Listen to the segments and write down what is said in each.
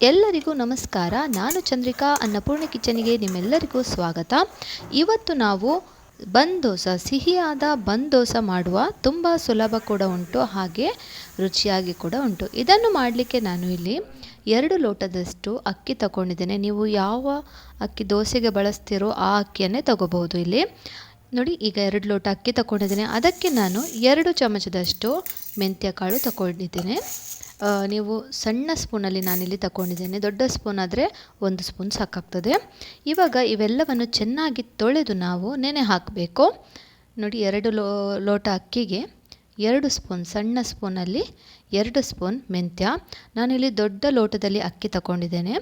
ಎಲ್ಲರಿಗೂ ನಮಸ್ಕಾರ. ನಾನು ಚಂದ್ರಿಕಾ ಅನ್ನಪೂರ್ಣ ಕಿಚನಿಗೆ ನಿಮ್ಮೆಲ್ಲರಿಗೂ ಸ್ವಾಗತ. ಇವತ್ತು ನಾವು ಬಂದ್ ದೋಸೆ ಸಿಹಿಯಾದ ಬಂದ್ ದೋಸೆ ಮಾಡುವ ತುಂಬ ಸುಲಭ ಕೂಡ ಉಂಟು, ಹಾಗೆ ರುಚಿಯಾಗಿ ಕೂಡ ಉಂಟು. ಇದನ್ನು ಮಾಡಲಿಕ್ಕೆ ನಾನು ಇಲ್ಲಿ ಎರಡು ಲೋಟದಷ್ಟು ಅಕ್ಕಿ ತಗೊಂಡಿದ್ದೇನೆ ನೀವು ಯಾವ ಅಕ್ಕಿ ದೋಸೆಗೆ ಬಳಸ್ತೀರೋ ಆ ಅಕ್ಕಿಯನ್ನೇ ತಗೋಬಹುದು ಇಲ್ಲಿ. ನೋಡಿ, ಈಗ ಎರಡು ಲೋಟ ಅಕ್ಕಿ ತಗೊಂಡಿದ್ದೇನೆ ಅದಕ್ಕೆ ನಾನು ಎರಡು ಚಮಚದಷ್ಟು ಮೆಂತ್ಯ ಕಾಳು ತಗೊಂಡಿದ್ದೇನೆ ನೀವು ಸಣ್ಣ ಸ್ಪೂನಲ್ಲಿ ನಾನಿಲ್ಲಿ ತಗೊಂಡಿದ್ದೇನೆ ದೊಡ್ಡ ಸ್ಪೂನ್ ಆದರೆ ಒಂದು ಸ್ಪೂನ್ ಸಾಕಾಗ್ತದೆ. ಇವಾಗ ಇವೆಲ್ಲವನ್ನು ಚೆನ್ನಾಗಿ ತೊಳೆದು ನಾವು ನೆನೆ ಹಾಕಬೇಕು. ನೋಡಿ, ಎರಡು ಲೋ, ಲೋಟ ಅಕ್ಕಿಗೆ ಎರಡು ಸ್ಪೂನ್, ಸಣ್ಣ ಸ್ಪೂನಲ್ಲಿ ಎರಡು ಸ್ಪೂನ್ ಮೆಂತ್ಯ. ನಾನಿಲ್ಲಿ ದೊಡ್ಡ ಲೋಟದಲ್ಲಿ ಅಕ್ಕಿ ತಗೊಂಡಿದ್ದೇನೆ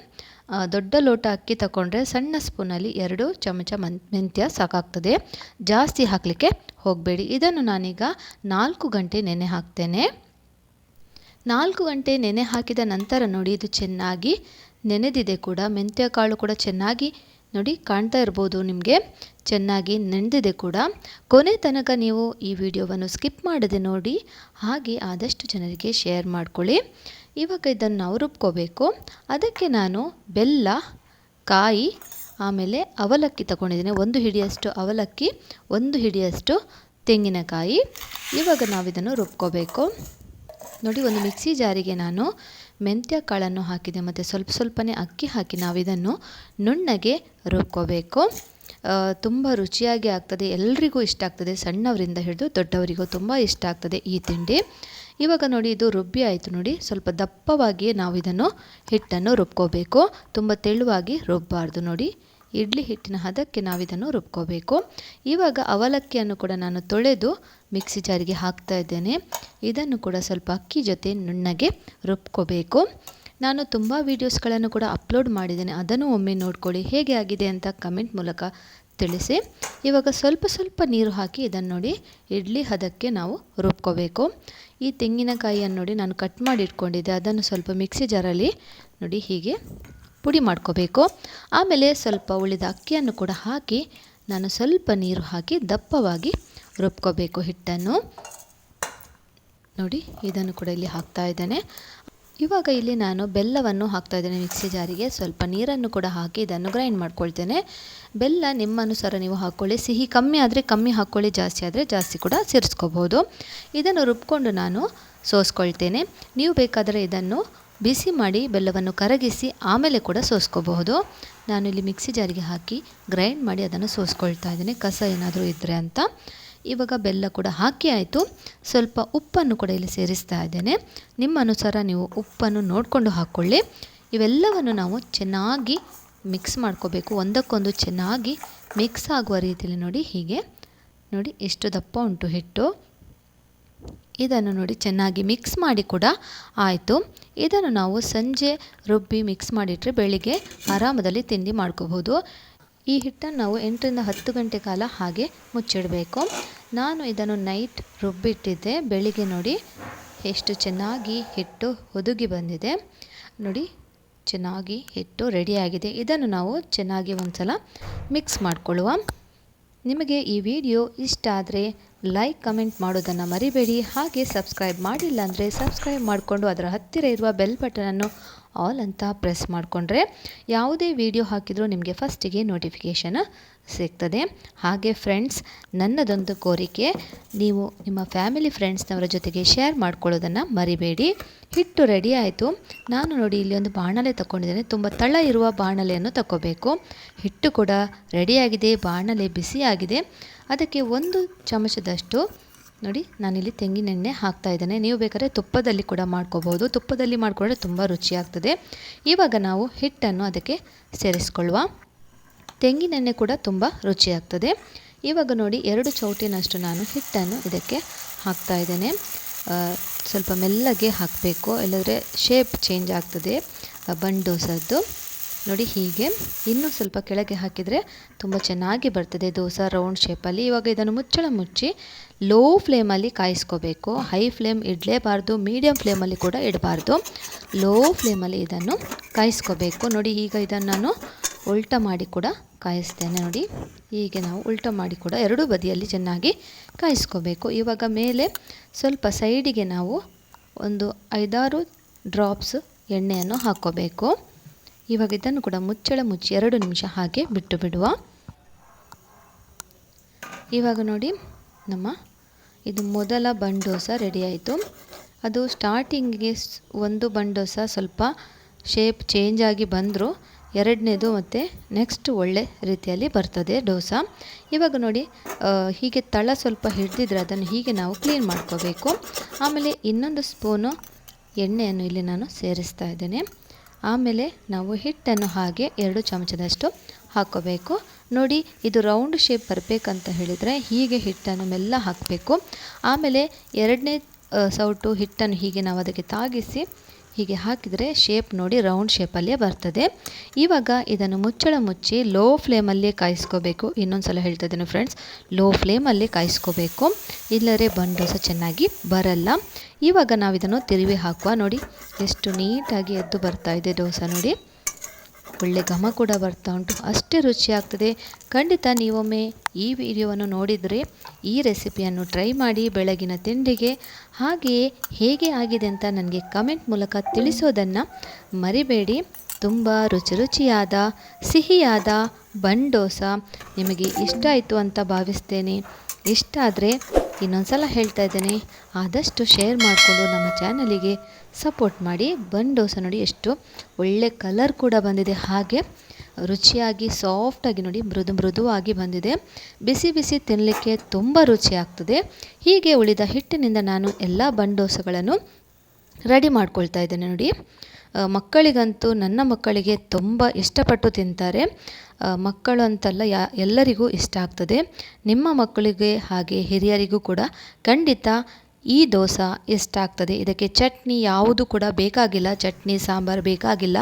ದೊಡ್ಡ ಲೋಟ ಅಕ್ಕಿ ತಗೊಂಡ್ರೆ ಸಣ್ಣ ಸ್ಪೂನಲ್ಲಿ ಎರಡು ಚಮಚ ಮನ್, ಮೆಂತ್ಯ ಸಾಕಾಗ್ತದೆ. ಜಾಸ್ತಿ ಹಾಕಲಿಕ್ಕೆ ಹೋಗಬೇಡಿ. ಇದನ್ನು ನಾನೀಗ ನಾಲ್ಕು ಗಂಟೆ ನೆನೆ ಹಾಕ್ತೇನೆ. ನಾಲ್ಕು ಗಂಟೆ ನೆನೆ ಹಾಕಿದ ನಂತರ ನೋಡಿ, ಇದು ಚೆನ್ನಾಗಿ ನೆನೆದಿದೆ ಕೂಡ. ಮೆಂತ್ಯ ಕಾಳು ಕೂಡ ಚೆನ್ನಾಗಿ ನೋಡಿ ಕಾಣ್ತಾ ಇರ್ಬೋದು ನಿಮಗೆ. ಚೆನ್ನಾಗಿ ನೆನೆದಿದೆ ಕೂಡ. ಕೊನೆ ತನಕ ನೀವು ಈ ವಿಡಿಯೋವನ್ನು ಸ್ಕಿಪ್ ಮಾಡದೆ ನೋಡಿ, ಹಾಗೆ ಆದಷ್ಟು ಜನರಿಗೆ ಶೇರ್ ಮಾಡಿಕೊಳ್ಳಿ. ಇವಾಗ ಇದನ್ನು ನಾವು ರುಬ್ಕೋಬೇಕು. ಅದಕ್ಕೆ ನಾನು ಬೆಲ್ಲ, ಕಾಯಿ, ಆಮೇಲೆ ಅವಲಕ್ಕಿ ತಗೊಂಡಿದ್ದೀನಿ. ಒಂದು ಹಿಡಿಯಷ್ಟು ಅವಲಕ್ಕಿ, ಒಂದು ಹಿಡಿಯಷ್ಟು ತೆಂಗಿನಕಾಯಿ. ಇವಾಗ ನಾವು ಇದನ್ನು ರುಬ್ಕೋಬೇಕು. ನೋಡಿ, ಒಂದು ಮಿಕ್ಸಿ ಜಾರಿಗೆ ನಾನು ಮೆಂತ್ಯ ಕಾಳನ್ನು ಹಾಕಿದೆ, ಮತ್ತು ಸ್ವಲ್ಪ ಸ್ವಲ್ಪನೇ ಅಕ್ಕಿ ಹಾಕಿ ನಾವು ಇದನ್ನು ನುಣ್ಣಗೆ ರುಬ್ಕೋಬೇಕು. ತುಂಬ ರುಚಿಯಾಗಿ ಆಗ್ತದೆ, ಎಲ್ರಿಗೂ ಇಷ್ಟ ಆಗ್ತದೆ, ಸಣ್ಣವರಿಂದ ಹಿಡಿದು ದೊಡ್ಡವರಿಗೂ ತುಂಬ ಇಷ್ಟ ಆಗ್ತದೆ ಈ ತಿಂಡಿ. ಇವಾಗ ನೋಡಿ, ಇದು ರುಬ್ಬಿ ಆಯಿತು ನೋಡಿ, ಸ್ವಲ್ಪ ದಪ್ಪವಾಗಿಯೇ ನಾವು ಇದನ್ನು ಹಿಟ್ಟನ್ನು ರುಬ್ಕೋಬೇಕು. ತುಂಬ ತೆಳುವಾಗಿ ರುಬ್ಬಾರ್ದು ನೋಡಿ. ಇಡ್ಲಿ ಹಿಟ್ಟಿನ ಹದಕ್ಕೆ ನಾವಿದನ್ನು ರುಬ್ಕೋಬೇಕು. ಇವಾಗ ಅವಲಕ್ಕಿಯನ್ನು ಕೂಡ ನಾನು ತೊಳೆದು ಮಿಕ್ಸಿ ಜಾರಿಗೆ ಹಾಕ್ತಾ ಇದ್ದೇನೆ. ಇದನ್ನು ಕೂಡ ಸ್ವಲ್ಪ ಅಕ್ಕಿ ಜೊತೆ ನುಣ್ಣಗೆ ರುಬ್ಕೋಬೇಕು. ನಾನು ತುಂಬ ವೀಡಿಯೋಸ್ಗಳನ್ನು ಕೂಡ ಅಪ್ಲೋಡ್ ಮಾಡಿದ್ದೇನೆ. ಅದನ್ನು ಒಮ್ಮೆ ನೋಡ್ಕೊಳ್ಳಿ. ಹೇಗೆ ಆಗಿದೆ ಅಂತ ಕಮೆಂಟ್ ಮೂಲಕ ತಿಳಿಸಿ. ಇವಾಗ ಸ್ವಲ್ಪ ಸ್ವಲ್ಪ ನೀರು ಹಾಕಿ ಇದನ್ನು ನೋಡಿ ಇಡ್ಲಿ ಹದಕ್ಕೆ ನಾವು ರುಬ್ಕೋಬೇಕು. ಈ ತೆಂಗಿನಕಾಯಿಯನ್ನು ನೋಡಿ ನಾನು ಕಟ್ ಮಾಡಿ ಇಟ್ಕೊಂಡಿದ್ದೆ. ಅದನ್ನು ಸ್ವಲ್ಪ ಮಿಕ್ಸಿ ಜಾರಲ್ಲಿ ನೋಡಿ ಹೀಗೆ ಪುಡಿ ಮಾಡ್ಕೋಬೇಕು. ಆಮೇಲೆ ಸ್ವಲ್ಪ ಉಳಿದ ಅಕ್ಕಿಯನ್ನು ಕೂಡ ಹಾಕಿ, ನಾನು ಸ್ವಲ್ಪ ನೀರು ಹಾಕಿ ದಪ್ಪವಾಗಿ ರುಬ್ಕೋಬೇಕು ಹಿಟ್ಟನ್ನು. ನೋಡಿ, ಇದನ್ನು ಕೂಡ ಇಲ್ಲಿ ಹಾಕ್ತಾ ಇದ್ದೇನೆ. ಇವಾಗ ಇಲ್ಲಿ ನಾನು ಬೆಲ್ಲವನ್ನು ಹಾಕ್ತಾ ಇದ್ದೇನೆ ಮಿಕ್ಸಿ ಜಾರಿಗೆ. ಸ್ವಲ್ಪ ನೀರನ್ನು ಕೂಡ ಹಾಕಿ ಇದನ್ನು ಗ್ರೈಂಡ್ ಮಾಡ್ಕೊಳ್ತೇನೆ. ಬೆಲ್ಲ ನಿಮ್ಮ ಅನುಸಾರ ನೀವು ಹಾಕ್ಕೊಳ್ಳಿ. ಸಿಹಿ ಕಮ್ಮಿ ಆದರೆ ಕಮ್ಮಿ ಹಾಕ್ಕೊಳ್ಳಿ, ಜಾಸ್ತಿ ಆದರೆ ಜಾಸ್ತಿ ಕೂಡ ಸೇರಿಸ್ಕೋಬೋದು ಇದನ್ನು ರುಬ್ಕೊಂಡು ನಾನು ಸೋಸ್ಕೊಳ್ತೇನೆ. ನೀವು ಬೇಕಾದರೆ ಇದನ್ನು ಬಿಸಿ ಮಾಡಿ ಬೆಲ್ಲವನ್ನು ಕರಗಿಸಿ ಆಮೇಲೆ ಕೂಡ ಸೋಸ್ಕೋಬಹುದು. ನಾನು ಇಲ್ಲಿ ಮಿಕ್ಸಿ ಜಾರಿಗೆ ಹಾಕಿ ಗ್ರೈಂಡ್ ಮಾಡಿ ಅದನ್ನು ಸೋಸ್ಕೊಳ್ತಾ ಇದ್ದೀನಿ. ಕಸ ಏನಾದರೂ ಇದ್ದರೆ ಅಂತ. ಇವಾಗ ಬೆಲ್ಲ ಕೂಡ ಹಾಕಿ ಆಯಿತು. ಸ್ವಲ್ಪ ಉಪ್ಪನ್ನು ಕೂಡ ಇಲ್ಲಿ ಸೇರಿಸ್ತಾ ಇದ್ದೇನೆ. ನಿಮ್ಮ ಅನುಸಾರ ನೀವು ಉಪ್ಪನ್ನು ನೋಡಿಕೊಂಡು ಹಾಕ್ಕೊಳ್ಳಿ ಇವೆಲ್ಲವನ್ನು ನಾವು ಚೆನ್ನಾಗಿ ಮಿಕ್ಸ್ ಮಾಡ್ಕೋಬೇಕು. ಒಂದಕ್ಕೊಂದು ಚೆನ್ನಾಗಿ ಮಿಕ್ಸ್ ಆಗುವ ರೀತಿಯಲ್ಲಿ ನೋಡಿ ಹೀಗೆ. ನೋಡಿ ಎಷ್ಟು ದಪ್ಪ ಉಂಟು ಹಿಟ್ಟು. ಇದನ್ನು ನೋಡಿ ಚೆನ್ನಾಗಿ ಮಿಕ್ಸ್ ಮಾಡಿ ಕೂಡ ಆಯಿತು. ಇದನ್ನು ನಾವು ಸಂಜೆ ರುಬ್ಬಿ ಮಿಕ್ಸ್ ಮಾಡಿಟ್ರೆ ಬೆಳಿಗ್ಗೆ ಆರಾಮದಲ್ಲಿ ತಿಂಡಿ ಮಾಡ್ಕೋಬೋದು. ಈ ಹಿಟ್ಟನ್ನು ನಾವು ಎಂಟರಿಂದ ಹತ್ತು ಗಂಟೆ ಕಾಲ ಹಾಗೆ ಮುಚ್ಚಿಡಬೇಕು. ನಾನು ಇದನ್ನು ನೈಟ್ ರುಬ್ಬಿಟ್ಟಿದ್ದೆ. ಬೆಳಿಗ್ಗೆ ನೋಡಿ ಎಷ್ಟು ಚೆನ್ನಾಗಿ ಹಿಟ್ಟು ಒದುಗಿ ಬಂದಿದೆ. ನೋಡಿ, ಚೆನ್ನಾಗಿ ಹಿಟ್ಟು ರೆಡಿಯಾಗಿದೆ ಇದನ್ನು ನಾವು ಚೆನ್ನಾಗಿ ಒಂದ್ಸಲ ಮಿಕ್ಸ್ ಮಾಡಿಕೊಳ್ಳುವ. ನಿಮಗೆ ಈ ವಿಡಿಯೋ ಇಷ್ಟ ಆದರೆ ಲೈಕ್, ಕಮೆಂಟ್ ಮಾಡೋದನ್ನು ಮರಿಬೇಡಿ. ಹಾಗೆ ಸಬ್ಸ್ಕ್ರೈಬ್ ಮಾಡಿಲ್ಲ ಅಂದರೆ ಸಬ್ಸ್ಕ್ರೈಬ್ ಮಾಡಿಕೊಂಡು ಅದರ ಹತ್ತಿರ ಇರುವ ಬೆಲ್ ಬಟನನ್ನು ಆಲ್ ಅಂತ ಪ್ರೆಸ್ ಮಾಡಿಕೊಂಡ್ರೆ ಯಾವುದೇ ವಿಡಿಯೋ ಹಾಕಿದರೂ ನಿಮಗೆ ಫಸ್ಟಿಗೆ ನೋಟಿಫಿಕೇಷನ್ ಸಿಗ್ತದೆ. ಹಾಗೆ ಫ್ರೆಂಡ್ಸ್, ನನ್ನದೊಂದು ಕೋರಿಕೆ, ನೀವು ನಿಮ್ಮ ಫ್ಯಾಮಿಲಿ ಫ್ರೆಂಡ್ಸ್ನವರ ಜೊತೆಗೆ ಶೇರ್ ಮಾಡ್ಕೊಳ್ಳೋದನ್ನು ಮರಿಬೇಡಿ. ಹಿಟ್ಟು ರೆಡಿ ಆಯಿತು. ನಾನು ನೋಡಿ ಇಲ್ಲಿ ಒಂದು ಬಾಣಲೆ ತಗೊಂಡಿದ್ದೇನೆ ತುಂಬ ತಳ ಇರುವ ಬಾಣಲೆಯನ್ನು ತಗೋಬೇಕು ಹಿಟ್ಟು ಕೂಡ ರೆಡಿಯಾಗಿದೆ ಬಾಣಲೆ ಬಿಸಿಯಾಗಿದೆ ಅದಕ್ಕೆ ಒಂದು ಚಮಚದಷ್ಟು, ನೋಡಿ, ನಾನಿಲ್ಲಿ ತೆಂಗಿನೆಣ್ಣೆ ಹಾಕ್ತಾ ಇದ್ದೇನೆ. ನೀವು ಬೇಕಾದ್ರೆ ತುಪ್ಪದಲ್ಲಿ ಕೂಡ ಮಾಡ್ಕೋಬೋದು. ತುಪ್ಪದಲ್ಲಿ ಮಾಡಿಕೊಂಡ್ರೆ ತುಂಬ ರುಚಿಯಾಗ್ತದೆ. ಇವಾಗ ನಾವು ಹಿಟ್ಟನ್ನು ಅದಕ್ಕೆ ಸೇರಿಸ್ಕೊಳ್ಳುವ. ತೆಂಗಿನೆಣ್ಣೆ ಕೂಡ ತುಂಬ ರುಚಿಯಾಗ್ತದೆ. ಇವಾಗ ನೋಡಿ, ಎರಡು ಚೌಟಿನಷ್ಟು ನಾನು ಹಿಟ್ಟನ್ನು ಇದಕ್ಕೆ ಹಾಕ್ತಾ ಇದ್ದೇನೆ. ಸ್ವಲ್ಪ ಮೆಲ್ಲಗೆ ಹಾಕಬೇಕು. ಇಲ್ಲದ್ರೆ ಶೇಪ್ ಚೇಂಜ್ ಆಗ್ತದೆ. ಬನ್ ದೋಸದ್ದು. ನೋಡಿ ಹೀಗೆ. ಇನ್ನೂ ಸ್ವಲ್ಪ ಕೆಳಗೆ ಹಾಕಿದರೆ ತುಂಬ ಚೆನ್ನಾಗಿ ಬರ್ತದೆ ದೋಸೆ ರೌಂಡ್ ಶೇಪಲ್ಲಿ ಇವಾಗ ಇದನ್ನು ಮುಚ್ಚಳ ಮುಚ್ಚಿ ಲೋ ಫ್ಲೇಮಲ್ಲಿ ಕಾಯಿಸ್ಕೋಬೇಕು. ಹೈ ಫ್ಲೇಮ್ ಇಡಲೇಬಾರ್ದು ಮೀಡಿಯಮ್ ಫ್ಲೇಮಲ್ಲಿ ಕೂಡ ಇಡಬಾರ್ದು. ಲೋ ಫ್ಲೇಮಲ್ಲಿ ಇದನ್ನು ಕಾಯಿಸ್ಕೋಬೇಕು. ನೋಡಿ, ಈಗ ಇದನ್ನು ನಾನು ಉಲ್ಟ ಮಾಡಿ ಕೂಡ ಕಾಯಿಸ್ತೇನೆ. ನೋಡಿ, ಹೀಗೆ ನಾವು ಉಲ್ಟ ಮಾಡಿ ಕೂಡ ಎರಡೂ ಬದಿಯಲ್ಲಿ ಚೆನ್ನಾಗಿ ಕಾಯಿಸ್ಕೋಬೇಕು. ಇವಾಗ ಮೇಲೆ ಸ್ವಲ್ಪ ಸೈಡಿಗೆ ನಾವು ಒಂದು ಐದಾರು ಡ್ರಾಪ್ಸ್ ಎಣ್ಣೆಯನ್ನು ಹಾಕ್ಕೋಬೇಕು. ಇವಾಗ ಇದನ್ನು ಕೂಡ ಮುಚ್ಚಳ ಮುಚ್ಚಿ ಎರಡು ನಿಮಿಷ ಹಾಗೆ ಬಿಟ್ಟು ಬಿಡುವ. ಇವಾಗ ನೋಡಿ, ನಮ್ಮ ಇದು ಮೊದಲ ಬಂಡೋಸ ರೆಡಿ ಆಯಿತು. ಅದು ಸ್ಟಾರ್ಟಿಂಗಿಗೆ ಒಂದು ಬಂಡೋಸ ಸ್ವಲ್ಪ ಶೇಪ್ ಚೇಂಜ್ ಆಗಿ ಬಂದರೂ. ಎರಡನೇದು ಮತ್ತು ನೆಕ್ಸ್ಟ್ ಒಳ್ಳೆ ರೀತಿಯಲ್ಲಿ ಬರ್ತದೆ ಡೋಸಾ. ಇವಾಗ ನೋಡಿ ಹೀಗೆ ತಳ ಸ್ವಲ್ಪ ಹಿಡ್ದಿದ್ರೆ ಅದನ್ನು ಹೀಗೆ ನಾವು ಕ್ಲೀನ್ ಮಾಡ್ಕೋಬೇಕು. ಆಮೇಲೆ ಇನ್ನೊಂದು ಸ್ಪೂನು ಎಣ್ಣೆಯನ್ನು ಇಲ್ಲಿ ನಾನು ಸೇರಿಸ್ತಾ ಇದ್ದೇನೆ. ಆಮೇಲೆ ನಾವು ಹಿಟ್ಟನ್ನು ಹಾಗೆ ಎರಡು ಚಮಚದಷ್ಟು ಹಾಕ್ಕೋಬೇಕು ನೋಡಿ, ಇದು ರೌಂಡ್ ಶೇಪ್ ಬರಬೇಕಂತ ಹೇಳಿದರೆ ಹೀಗೆ ಹಿಟ್ಟನ್ನು ಮೆಲ್ಲ ಹಾಕಬೇಕು. ಆಮೇಲೆ ಎರಡನೇ ಸೌಟು ಹಿಟ್ಟನ್ನು ಹೀಗೆ ನಾವು ಅದಕ್ಕೆ ತಾಗಿಸಿ ಹೀಗೆ ಹಾಕಿದರೆ ಶೇಪ್ ನೋಡಿ ರೌಂಡ್ ಶೇಪಲ್ಲೇ ಬರ್ತದೆ. ಇವಾಗ ಇದನ್ನು ಮುಚ್ಚಳ ಮುಚ್ಚಿ ಲೋ ಫ್ಲೇಮಲ್ಲೇ ಕಾಯಿಸ್ಕೋಬೇಕು. ಇನ್ನೊಂದು ಸಲ ಹೇಳ್ತಾ ಇದ್ದೀನಿ ಫ್ರೆಂಡ್ಸ್, ಲೋ ಫ್ಲೇಮಲ್ಲೇ ಕಾಯಿಸ್ಕೋಬೇಕು. ಇಲ್ಲರೆ ಬಂಡೋಸ ಚೆನ್ನಾಗಿ ಬರಲ್ಲ. ಇವಾಗ ನಾವು ಇದನ್ನು ತಿರುವಿ ಹಾಕುವ ನೋಡಿ, ಎಷ್ಟು ನೀಟಾಗಿ ಎದ್ದು ಬರ್ತಾ ಇದೆ ದೋಸೆ ನೋಡಿ. ಒಳ್ಳೆ ಘಮ ಕೂಡ ಬರ್ತಾ ಉಂಟು. ಅಷ್ಟೇ ರುಚಿಯಾಗ್ತದೆ ಖಂಡಿತ ನೀವೊಮ್ಮೆ ಈ ವಿಡಿಯೋವನ್ನು ನೋಡಿದರೆ ಈ ರೆಸಿಪಿಯನ್ನು ಟ್ರೈ ಮಾಡಿ ಬೆಳಗಿನ ತಿಂಡಿಗೆ. ಹಾಗೆಯೇ ಹೇಗೆ ಆಗಿದೆ ಅಂತ ನನಗೆ ಕಮೆಂಟ್ ಮೂಲಕ ತಿಳಿಸೋದನ್ನು ಮರಿಬೇಡಿ. ತುಂಬ ರುಚಿ ರುಚಿಯಾದ, ಸಿಹಿಯಾದ ಬಂಡೋಸ ನಿಮಗೆ ಇಷ್ಟ ಆಯಿತು ಅಂತ ಭಾವಿಸ್ತೇನೆ. ಇಷ್ಟ ಆದರೆ ಇನ್ನೊಂದು ಸಲ ಹೇಳ್ತಾ ಇದ್ದೇನೆ. ಆದಷ್ಟು ಶೇರ್ ಮಾಡಿಕೊಂಡು ನಮ್ಮ ಚಾನಲಿಗೆ ಸಪೋರ್ಟ್ ಮಾಡಿ. ಬನ್ ದೋಸೆ ನೋಡಿ ಎಷ್ಟು ಒಳ್ಳೆ ಕಲರ್ ಕೂಡ ಬಂದಿದೆ. ಹಾಗೆ ರುಚಿಯಾಗಿ ಸಾಫ್ಟಾಗಿ ನೋಡಿ ಮೃದು ಮೃದುವಾಗಿ ಬಂದಿದೆ. ಬಿಸಿ ಬಿಸಿ ತಿನ್ನಲಿಕ್ಕೆ ತುಂಬ ರುಚಿ ಆಗ್ತದೆ. ಹೀಗೆ ಉಳಿದ ಹಿಟ್ಟಿನಿಂದ ನಾನು ಎಲ್ಲ ಬನ್ ದೋಸೆಗಳನ್ನು ರೆಡಿ ಮಾಡ್ಕೊಳ್ತಾ ಇದ್ದೇನೆ ನೋಡಿ. ಮಕ್ಕಳಿಗಂತೂ ನನ್ನ ಮಕ್ಕಳಿಗೆ ತುಂಬ ಇಷ್ಟಪಟ್ಟು ತಿಂತಾರೆ. ಮಕ್ಕಳು ಅಂತಲ್ಲ ಯಾ, ಎಲ್ಲರಿಗೂ ಇಷ್ಟ ಆಗ್ತದೆ. ನಿಮ್ಮ ಮಕ್ಕಳಿಗೆ ಹಾಗೆ ಹಿರಿಯರಿಗೂ ಕೂಡ ಖಂಡಿತ ಈ ದೋಸೆ ಇಷ್ಟ ಆಗ್ತದೆ. ಇದಕ್ಕೆ ಚಟ್ನಿ ಯಾವುದು ಕೂಡ ಬೇಕಾಗಿಲ್ಲ. ಚಟ್ನಿ, ಸಾಂಬಾರು ಬೇಕಾಗಿಲ್ಲ.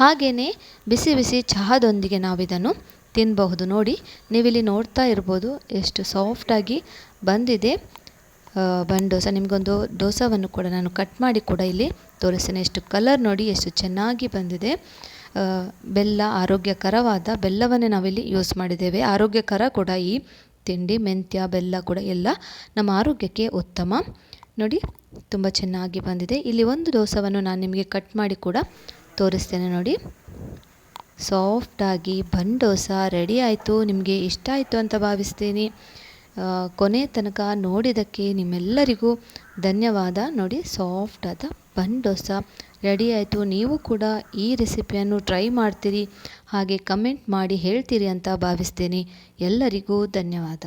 ಹಾಗೆಯೇ ಬಿಸಿ ಬಿಸಿ ಚಹಾದೊಂದಿಗೆ ನಾವಿದನ್ನು ತಿನ್ನಬಹುದು ನೋಡಿ, ನೀವಿಲ್ಲಿ ನೋಡ್ತಾ ಇರ್ಬೋದು ಎಷ್ಟು ಸಾಫ್ಟಾಗಿ ಬಂದಿದೆ. ಬನ್ ದೋಸೆ, ನಿಮಗೊಂದು ದೋಸವನ್ನು ಕೂಡ ನಾನು ಕಟ್ ಮಾಡಿ ಕೂಡ ಇಲ್ಲಿ ತೋರಿಸ್ತೇನೆ. ಎಷ್ಟು ಕಲರ್ ನೋಡಿ, ಎಷ್ಟು ಚೆನ್ನಾಗಿ ಬಂದಿದೆ. ಬೆಲ್ಲ ಆರೋಗ್ಯಕರವಾದ ಬೆಲ್ಲವನ್ನೇ ನಾವಿಲ್ಲಿ ಯೂಸ್ ಮಾಡಿದ್ದೇವೆ. ಆರೋಗ್ಯಕರ ಕೂಡ ಈ ತಿಂಡಿ, ಮೆಂತ್ಯ, ಬೆಲ್ಲ ಕೂಡ ಎಲ್ಲ ನಮ್ಮ ಆರೋಗ್ಯಕ್ಕೆ ಉತ್ತಮ. ನೋಡಿ, ತುಂಬ ಚೆನ್ನಾಗಿ ಬಂದಿದೆ. ಇಲ್ಲಿ ಒಂದು ದೋಸವನ್ನು ನಾನು ನಿಮಗೆ ಕಟ್ ಮಾಡಿ ಕೂಡ ತೋರಿಸ್ತೇನೆ ನೋಡಿ. ಸಾಫ್ಟಾಗಿ ಬನ್ ದೋಸೆ ರೆಡಿ ಆಯಿತು. ನಿಮಗೆ ಇಷ್ಟ ಆಯಿತು ಅಂತ ಭಾವಿಸ್ತೀನಿ. ಕೊನೆ ತನಕ ನೋಡಿದ್ದಕ್ಕೆ ನಿಮ್ಮೆಲ್ಲರಿಗೂ ಧನ್ಯವಾದ. ನೋಡಿ ಸಾಫ್ಟಾದ ಬನ್ ದೋಸ. ರೆಡಿ ಆಯಿತು. ನೀವು ಕೂಡ ಈ ರೆಸಿಪಿಯನ್ನು ಟ್ರೈ ಮಾಡ್ತೀರಿ. ಹಾಗೆ ಕಮೆಂಟ್ ಮಾಡಿ ಹೇಳ್ತೀರಿ ಅಂತ ಭಾವಿಸ್ತೀನಿ. ಎಲ್ಲರಿಗೂ ಧನ್ಯವಾದ.